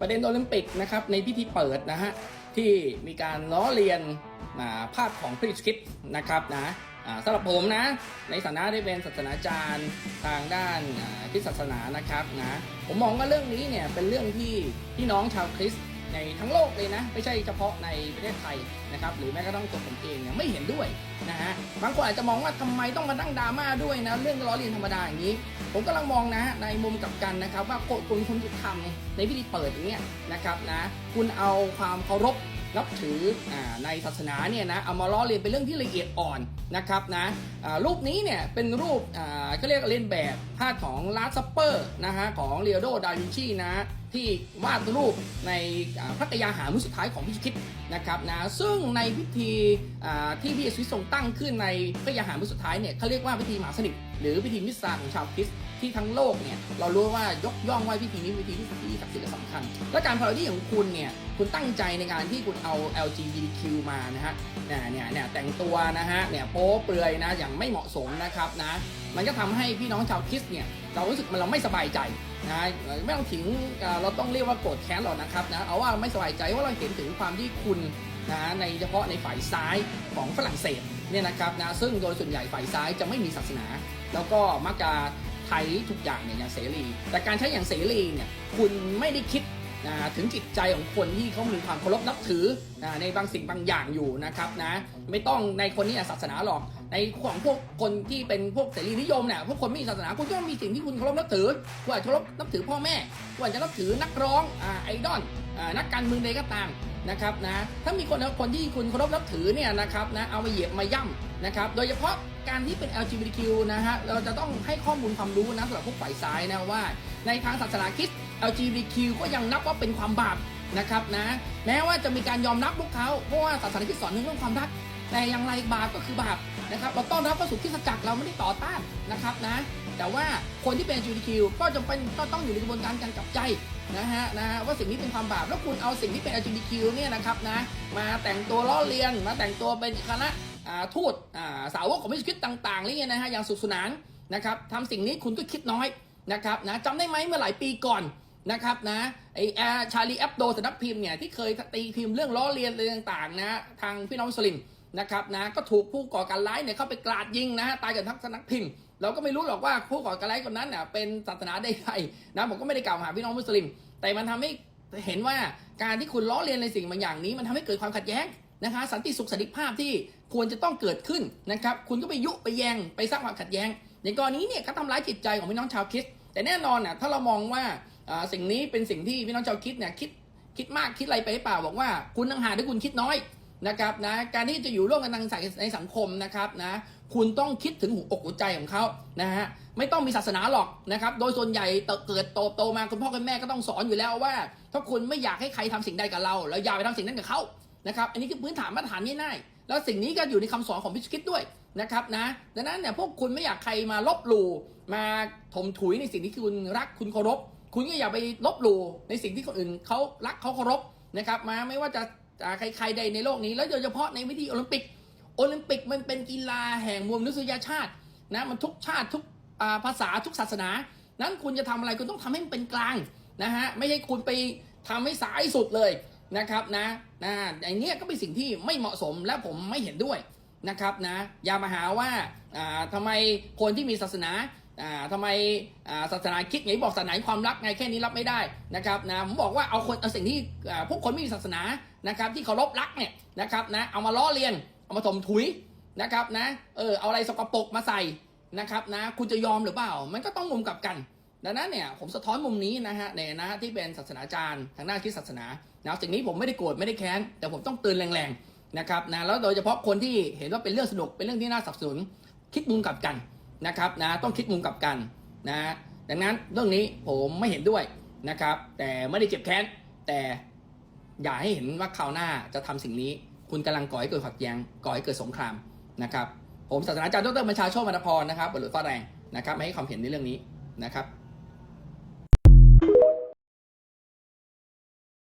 ประเด็นโอลิมปิกนะครับในพิธีเปิดนะฮะที่มีการล้อเลียนภาพของพริสคิดนะครับนะสำหรับผมนะ ในฐานะได้เป็นศาสนาจารย์ทางด้านอ่าคริสศาสนานะครับนะผมมองว่าเรื่องนี้เนี่ยเป็นเรื่องที่พี่น้องชาวคริสต์ ในทั้งโลกเลยนะ ไม่ใช่เฉพาะในประเทศไทยนะครับหรือแม้กระทั่งตัวผมเองเนี่ยไม่เห็นด้วยนะฮะบางคนอาจจะมองว่าทำไมต้องมาตั้งดราม่าด้วยนะเรื่องล้อเลียนธรรมดาอย่างนี้ ผมกำลังมองนะในมุมกลับกันนะครับว่าคนคุณคุณทำในพิธีเปิดอย่างเงี้ยนะครับนะคุณเอาความเคารพนับถืออในศาสนาเนี่ยนะเอามาล้อเลียนเป็นเรื่องที่ละเอียดอ่อนนะครับนะรูปนี้เนี่ยเป็นรูปอ่าก็เรียกเลียนแบบภาพของลาสเปอร์นะฮะของเลโอโดดาวินชีนะ ที่วาดรูปในพระกยาหารมือสุดท้ายของพิชิตคริดนะครับนะซึ่งในพิธีที่พระเยซูทรงตั้งขึ้นในพระกยาหารมือสุดท้ายเนี่ยเขาเรียกว่าพิธีมหาสนิทหรือพิธีมิสซาของชาวคริสต์ที่ทั้งโลกเนี่ยเรารู้ว่ายกย่องว่าพิธีนี้พิธีที่ศักดิ์สิทธิ์ศักดิ์สิทธิ์และสำคัญ และการพาราดี้ของคุณเนี่ยคุณตั้งใจในการที่คุณเอา LGBTQ มานะฮะเนี่ยเนี่ยแต่งตัวนะฮะเนี่ยโป๊เปลือยนะอย่างไม่เหมาะสมนะครับนะ มันก็ทำให้พี่น้องชาวคริสเนี่ยเรารู้สึกมันเราไม่สบายใจนะไม่ต้องถึงเราต้องเรียกว่าโกรธแค้นหรอกนะครับนะเอาว่าไม่สบายใจว่าเราเห็นถึงความที่คุณนะในเฉพาะในฝ่ายซ้ายของฝรั่งเศสเนี่ยนะครับนะซึ่งโดยส่วนใหญ่ฝ่ายซ้ายจะไม่มีศาสนา แล้วก็มักจะใช้ทุกอย่างเนี่ยอย่างเสรี แต่การใช้อย่างเสรีเนี่ยคุณไม่ได้คิด นะถึงจิตใจของคนที่เขามีความเคารพนับถือนะในบางสิ่งบางอย่างอยู่นะครับนะไม่ต้องในคนนี้ศาสนาหรอก ในของพวกคนที่เป็นพวกเสรีนิยมเนี่ยพวกคนไม่มีศาสนาคุณก็มีสิ่งที่คุณเคารพนับถือคุณอาจจะเคารพนับถือพ่อแม่คุณอาจจะนับถือนักร้องอ่ไอดอลนักการเมืองใดก็ตามนะครับนะถ้ามีคนคนที่คุณเคารพนับถือเนี่ยนะครับนะเอามาเหยียบมาย่ำนะครับโดยเฉพาะการที่เป็น LGBTQ นะฮะเราจะต้องให้ข้อมูลความรู้นะสำหรับพวกฝ่ายซ้ายนะว่า ในทางศาสนาคริสต์ LGBTQ ก็ยังนับว่าเป็นความบาปนะครับนะแม้ว่าจะมีการยอมรับพวกเขาเพราะว่าศาสนาคริสต์สอนเรื่องความรัก แต่อย่างไรบาปก็คือบาปนะครับเราต้อนรับเข้าสู่คริสตจักรเราไม่ได้ต่อต้านนะครับนะแต่ว่าคนที่เป็น LGBTQ ก็จำเป็นก็ต้องอยู่ในกระบวนการการกลับใจนะฮะนะฮะว่าสิ่งนี้เป็นความบาปแล้วคุณเอาสิ่งที่เป็น LGBTQ เนี่ยนะครับนะมาแต่งตัวล้อเลียนมาแต่งตัวเป็นคณะทูตสาวกของมิสคริสต์ต่างๆอะไรเงี้ยนะฮะอย่างสุขสนานนะครับทำสิ่งนี้คุณก็คิดน้อย นะครับนะจำได้ไหมเมื่อหลายปีก่อนนะครับนะไอแอร์ชาลีแอปโดสนักพิมพ์เนี่ยที่เคยตีพิมพ์เรื่องล้อเลียนอะไรต่างๆนะทางพี่น้องมุสลิมนะครับนะก็ถูกผู้ก่อการร้ายเนี่ยเข้าไปกราดยิงนะฮะตายกันทั้งสนักพิมพ์ เราก็ไม่รู้หรอกว่าผู้ก่อการร้ายคนนั้นเน่ยเป็นศาสนาใดๆนะผมก็ไม่ได้กล่าวหาพี่น้องมุสลิม แต่มันทำให้เห็นว่าการที่คุณล้อเลียนในสิ่งบางอย่างนี้ มันทำให้เกิดความขัดแย้งนะคะสันติสุขสันติภาพที่ควรจะต้องเกิดขึ้นนะครับคุณก็ไปยุไปแยงไปสร้างความขัดแย้ง ในกรณีเนี่ยก็ทำร้ายจิตใจของพี่น้องชาวคริสต์แต่แน่นอนน่ะถ้าเรามองว่าสิ่งนี้เป็นสิ่งที่พี่น้องชาวคิดเนี่ยคิดคิดมากคิดอะไรไปหรือเปล่าบอกว่า คุณต่างหากที่คุณคิดน้อยนะครับนะการที่จะอยู่ร่วมกันทางสังในสังคมนะครับนะคุณต้องคิดถึงหัวอกหัวใจของเขานะฮะไม่ต้องมีศาสนาหรอกนะครับโดยส่วนใหญ่เกิดโตโตมาคุณพ่อคุณแม่ก็ต้องสอนอยู่แล้วว่า ถ้าคุณไม่อยากให้ใครทำสิ่งใดกับเรา แล้วอย่าไปทำสิ่งนั้นกับเขานะครับอันนี้คือพื้นฐานมาตรฐานง่ายๆ แล้วสิ่งนี้ก็อยู่ในคำสอนของพิชคิดด้วยนะครับนะดังนั้นเนี่ยพวกคุณไม่อยากใครมาลบหลู่มาถมถุยในสิ่งที่คุณรักคุณเคารพ คุณก็อย่าไปลบหลู่ในสิ่งที่คนอื่นเขารักเขาเคารพนะครับมาไม่ว่าจะใครๆใดในโลกนี้ แล้วโดยเฉพาะในวิธีโอลิมปิกโอลิมปิกมันเป็นกีฬาแห่งมวลมนุษยชาตินะมันทุกชาติทุกภาษาทุกศาสนา นั้นคุณจะทำอะไรคุณต้องทำให้มันเป็นกลางนะฮะไม่ใช่คุณไปทำให้สายสุดเลย นะครับนะนะไอเนี้ยก็เป็นสิ่งที่ไม่เหมาะสมและผมไม่เห็นด้วยนะครับนะอย่ามาหาว่าอ่าทำไมคนที่มีศาสนาอ่าทำไมอ่าศาสนาคิดไงบอกศาสนาความรักไงแค่นี้รับไม่ได้นะครับนะผมบอกว่าเอาคนเอาสิ่งที่อ่าพวกคนไม่มีศาสนานะครับที่เคารพรักเนี่ยนะครับนะเอามาล้อเลียนเอามาถมถุยนะครับนะเออเอาอะไรสกปรกมาใส่นะครับนะคุณจะยอมหรือเปล่า มันก็ต้องมุมกลับกัน ดังนั้นเนี่ยผมสะท้อนมุมนี้นะฮะในนะที่เป็นศาสนาจารย์ทางด้านคริสตศาสนานะสิ่งนี้ผมไม่ได้โกรธไม่ได้แค้นแต่ผมต้องเตือนแรงๆนะครับนะแล้วโดยเฉพาะคนที่เห็นว่าเป็นเรื่องสนุกเป็นเรื่องที่น่าสับสนคิดมุมกลับกันนะครับนะต้องคิดมุมกลับกันนะดังนั้นเรื่องนี้ผมไม่เห็นด้วยนะครับ แต่ไม่ได้เจ็บแค้นแต่อย่าให้เห็นว่าคราวหน้าจะทำสิ่งนี้ คุณกำลังก่อให้เกิดขัดแย้งก่อให้เกิดสงครามนะครับผมศาสตราจารย์ดรบัญชาโชติมรพรนะครับบทหลุดฟ้าแรงนะครับมาให้ความเห็นในเรื่องนี้นะครับ